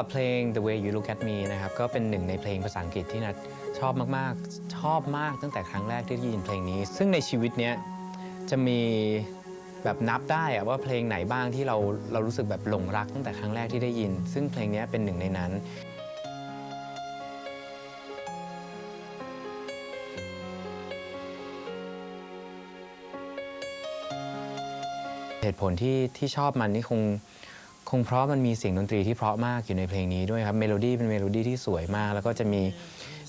รับเพลง The Way You Look at Me นะครับก็เป็นหนึ่งในเพลงภาษาอังกฤษที่นัทชอบมากๆ ชอบมากตั้งแต่ครั้งแรกที่ได้ยินเพลงนี้ ซึ่งในชีวิตเนี้ยจะมีแบบนับได้อะว่าเพลงไหนบ้างที่เราเรารู้สึกแบบหลงรักตั้งแต่ครั้งแรกที่ได้ยิน ซึ่งเพลงนี้เป็นหนึ่งในนั้นเหตุผลที่ที่ชอบมันนี่คง คงเพราะมันมีเสียงดนตรีที่เพราะมากอยู่ในเพลงนี้ด้วยครับเมโลดี้เป็นเมโลดี้ที่สวยมาก แล้วก็จะมี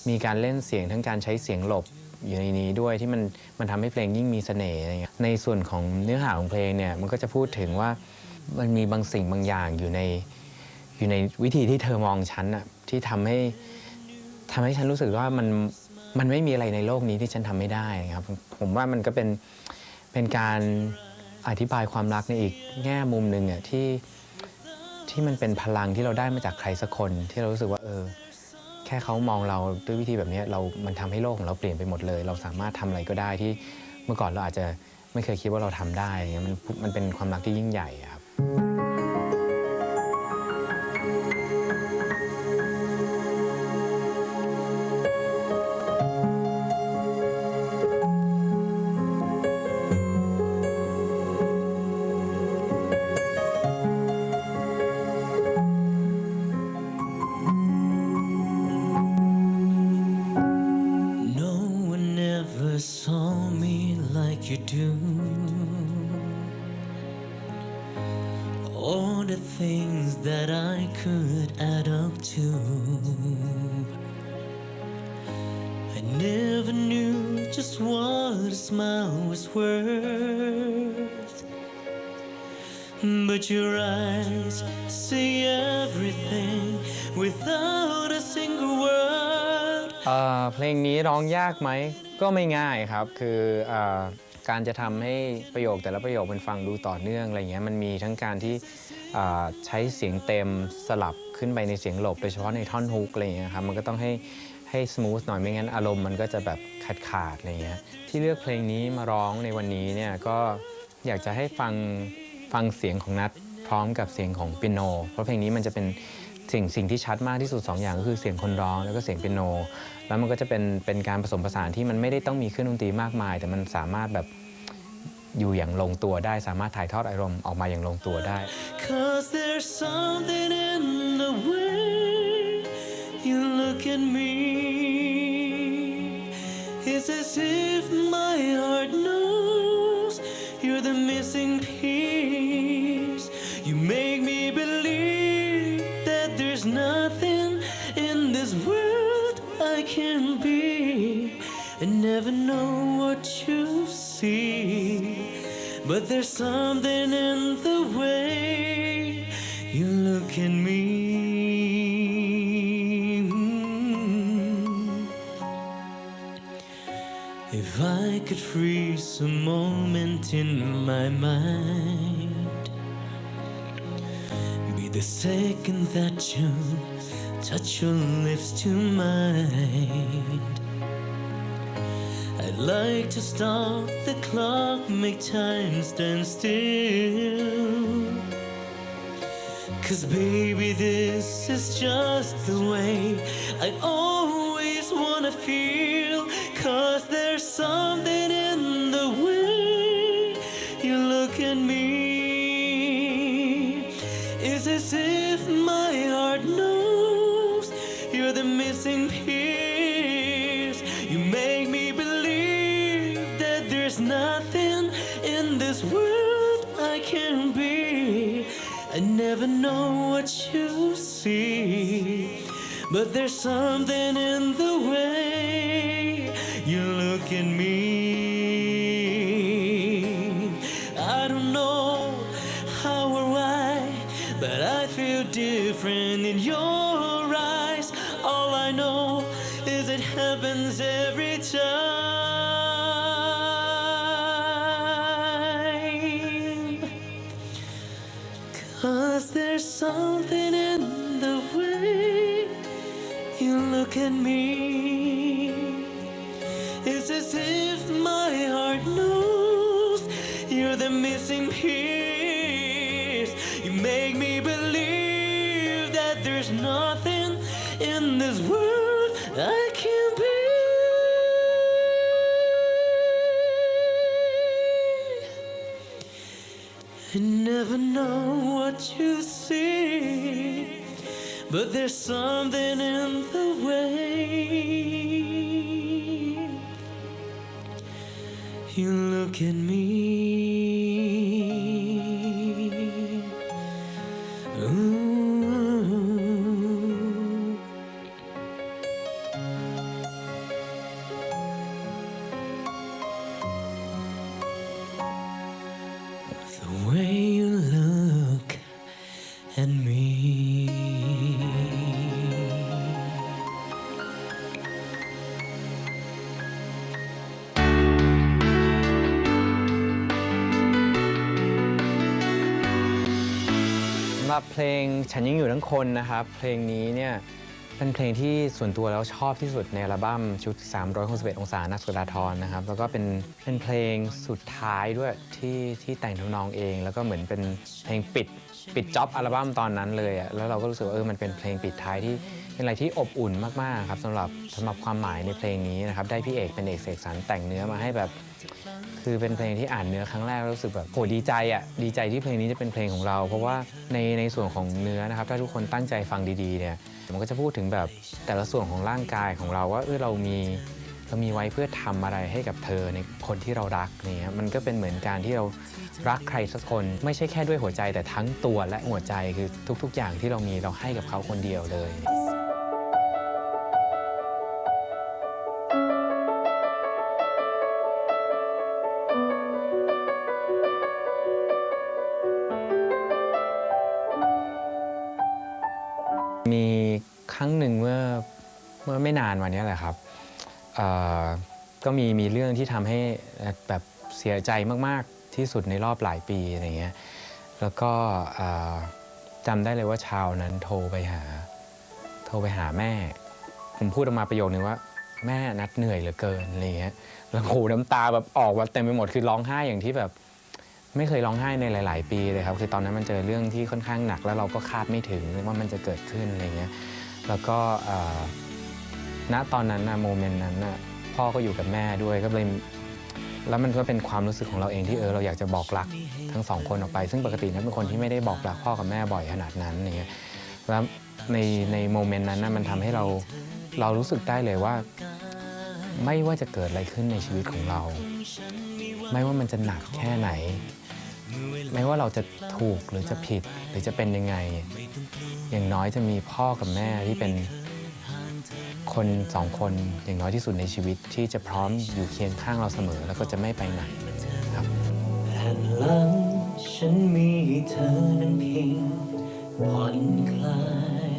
มีการเล่นเสียงทั้งการใช้เสียงหลบอยู่ในนี้ด้วยที่มันมันทำให้เพลงยิ่งมีเสน่ห์อะไรเงี้ยในส่วนของเนื้อหาของเพลงเนี่ยมันก็จะพูดถึงว่ามันมีบางสิ่งบางอย่างอยู่ในอยู่ในวิธีที่เธอมองฉันอะที่ทำให้ทำให้ฉันรู้สึกว่ามันมันไม่มีอะไรในโลกนี้ที่ฉันทำไม่ได้ครับผมผมว่ามันก็เป็นเป็นการอธิบายความรักในอีกแง่มุมหนึ่งอะที่ ที่มันเป็นพลังที่เราได้มาจากใครสักคน ที่เรารู้สึกว่าเออ แค่เขามองเราด้วยวิธีแบบนี้เรา มันทำให้โลกของเราเปลี่ยนไปหมดเลย เราสามารถทำอะไรก็ได้ที่เมื่อก่อนเราอาจจะไม่เคยคิดว่าเราทำได้เงี้ยมันมันเป็นความรักที่ยิ่งใหญ่ครับ But your eyes say everything without a single word. เอ่อเพลงนี้ร้องยากไหม ก็ไม่ง่ายครับ คืออการจะทำให้ประโยคแต่ละประโยคมันฟังดูต่อเนื่องอะไรเงี้ย มันมีทั้งการที่อ่อใช้เสียงเต็มสลับขึ้นไปในเสียงหลบ โดยเฉพาะในท่อนฮุกอะไรเงี้ยครับ มันก็ต้องให้ให้สมูทหน่อยไม่งั้นอารมณ์มันก็จะแบบขาดขาดๆอะไรเงี้ย ที่เลือกเพลงนี้มาร้องในวันนี้เนี่ยก็อยากจะให้ฟัง ฟังเสียงของนัทพร้อมกับเสียงของเปียโน เพราะเพลงนี้มันจะเป็นสิ่งสิ่งที่ชัดมากที่สุด 2 อย่างก็คือเสียงคนร้องแล้วก็เสียงเปียโน แล้วมันก็จะเป็นเป็นการผสมผสานที่มันไม่ได้ต้องมีเครื่องดนตรีมากมาย แต่มันสามารถแบบอยู่อย่างลงตัวได้สามารถถ่ายทอดอารมณ์ออกมาอย่างลงตัวได้ Cause there's something in the way you look at me. It's as if my heart knows see. But there's something in the way you look at me. Mm. If I could freeze a moment in my mind, be the second that you touch your lips to mine. I'd like to stop the clock, make time stand still. Cause baby, this is just the way I always wanna feel. Cause there's something in the way you look at me. It's as if my heart knows you're the missing piece. There's nothing in this world I can be. I never know what you see, but there's something in the way you look at me. I don't know how or why, but I feel different in your eyes. All I know is it happens every time. Me. It's as if my heart knows you're the missing piece. You make me believe that there's nothing in this world I can't be. I never know what you see, but there's something in the way you look at me. เพลงฉันยังอยู่ทั้งคนนะครับเพลงนี้เนี่ยเป็นเพลงที่ส่วนตัวแล้วชอบที่สุดในอัลบั้มชุด 361 องศานักสุดาทรนะครับแล้วก็เป็นเป็นเพลงสุดท้ายด้วยที่ที่แต่งทำนองเอง แล้วก็เหมือนเป็นเพลงปิดปิดจ็อบอัลบั้มตอนนั้นเลยอะแล้วเราก็รู้สึกว่าเออมันเป็นเพลงปิดท้ายที่เป็นอะไรที่อบอุ่นมากๆครับสำหรับสำหรับความหมายในเพลงนี้นะครับได้พี่เอกเป็นเอกเสกสรรแต่งเนื้อมาให้แบบ คือเป็นเพลงที่อ่านเนื้อครั้งแรกรู้สึกแบบโหดีใจอะดีใจที่เพลงนี้จะเป็นเพลงของเรา เพราะว่าในในส่วนของเนื้อนะครับ ถ้าทุกคนตั้งใจฟังดีๆเนี่ยมันก็จะพูดถึงแบบแต่ละส่วนของร่างกายของเราว่าเออเรามีเรามีไว้เพื่อทำอะไรให้กับเธอในคนที่เรารักเนี่ยมันก็เป็นเหมือนการที่เรารักใครสักคนไม่ใช่แค่ด้วยหัวใจแต่ทั้งตัวและหัวใจคือทุก ๆ อย่างที่เรามีเราให้กับเขาคนเดียวเลย ครั้งหนึ่งเมื่อเมื่อไม่นานมานี้แหละครับก็มีมีเรื่องที่ทำให้แบบเสียใจมากๆที่สุดในรอบหลายปีอะไรเงี้ยแล้วก็จำได้เลยว่าเชาวนั้นโทรไปหา โทรไปหาแม่ ผมพูดออกมาประโยคนึงว่า แม่นัดเหนื่อยเหลือเกินอะไรเงี้ยแล้วโหน้ำตาแบบออกมาเต็มไปหมดคือร้องไห้อย่างที่แบบ ไม่เคยร้องไห้ในหลาย ๆ ปีเลยครับ คือตอนนั้นมันเจอเรื่องที่ค่อนข้างหนัก แล้วเราก็คาดไม่ถึงว่ามันจะเกิดขึ้นอะไรเงี้ย แล้วก็ณตอนนั้นนะโมเมนต์นั้นนะพ่อก็อยู่กับแม่ด้วยก็เลยแล้วมันก็เป็นความรู้สึกของเราเองที่เออเราอยากจะบอกรักทั้งสองคนออกไป ซึ่งปกตินั้นเป็นคนที่ไม่ได้บอกรักพ่อกับแม่บ่อยขนาดนั้นอย่างเงี้ยแล้วในในโมเมนต์นั้นนะมันทำให้เราเรารู้สึกได้เลยว่า ไม่ว่าจะเกิดอะไรขึ้นในชีวิตของเรา ไม่ว่ามันจะหนักแค่ไหน ไม่ว่าเราจะถูกหรือจะผิดหรือจะเป็นยังไง อย่างน้อยจะมีพ่อกับแม่ที่เป็นคนสองคนอย่างน้อยที่สุดในชีวิตที่จะพร้อมอยู่เคียงข้างเราเสมอแล้วก็จะไม่ไปไหนครับแผ่นหลังฉันมีเธอนั้นเพียงผ่อนคลาย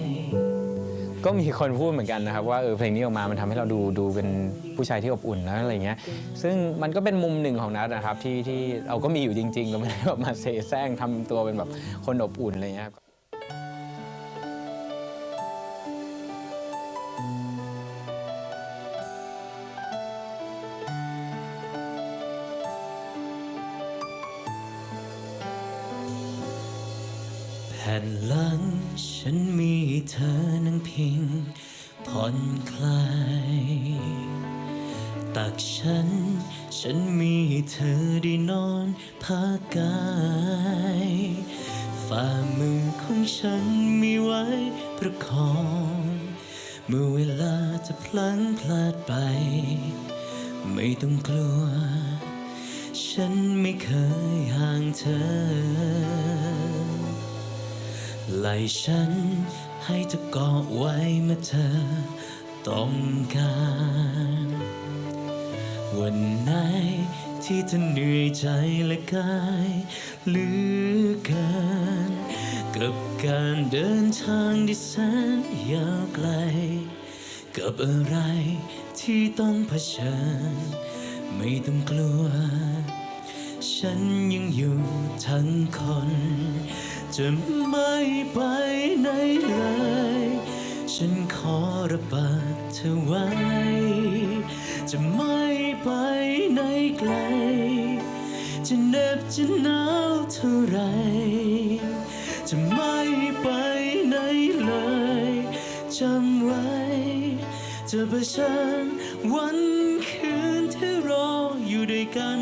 ก็มีคนพูดเหมือนกันนะครับว่าเออเพลงนี้ออกมา มันทำให้เราดูดูเป็นผู้ชายที่อบอุ่นนะอะไรเงี้ย ซึ่งมันก็เป็นมุมหนึ่งของนัทนะครับที่ที่เราก็มีอยู่จริงๆเราไม่ได้แบบมาเสแสร้งทำตัวเป็นแบบคนอบอุ่นอะไรเงี้ย แผ่นหลังฉันมีเธอนั่งพิงผ่อนคลาย ตักฉัน ฉันมีเธอได้นอนพักกาย ฝ่ามือของฉันมีไว้ประคอง เมื่อเวลาจะพลั้งพลาดไป ไม่ต้องกลัว ฉันไม่เคยห่างเธอ ไหลฉันให้เธอเกาะไว้เมื่อเธอต้องการ วันไหนที่เธอเหนื่อยใจและกายเหลือเกินกับการเดินทางที่แสนยาวไกล กับอะไรที่ต้องเผชิญ ไม่ต้องกลัว ฉันยังอยู่ทั้งคน จะไม่ไปไหนเลย ฉันขอรับากเธอไว้ จะไม่ไปไหนไกล จะเน็บจะหนาวเท่าไร จะไม่ไปไหนเลยจำำไว้จะเผชิญวันคืนที่รออยู่ด้วยกัน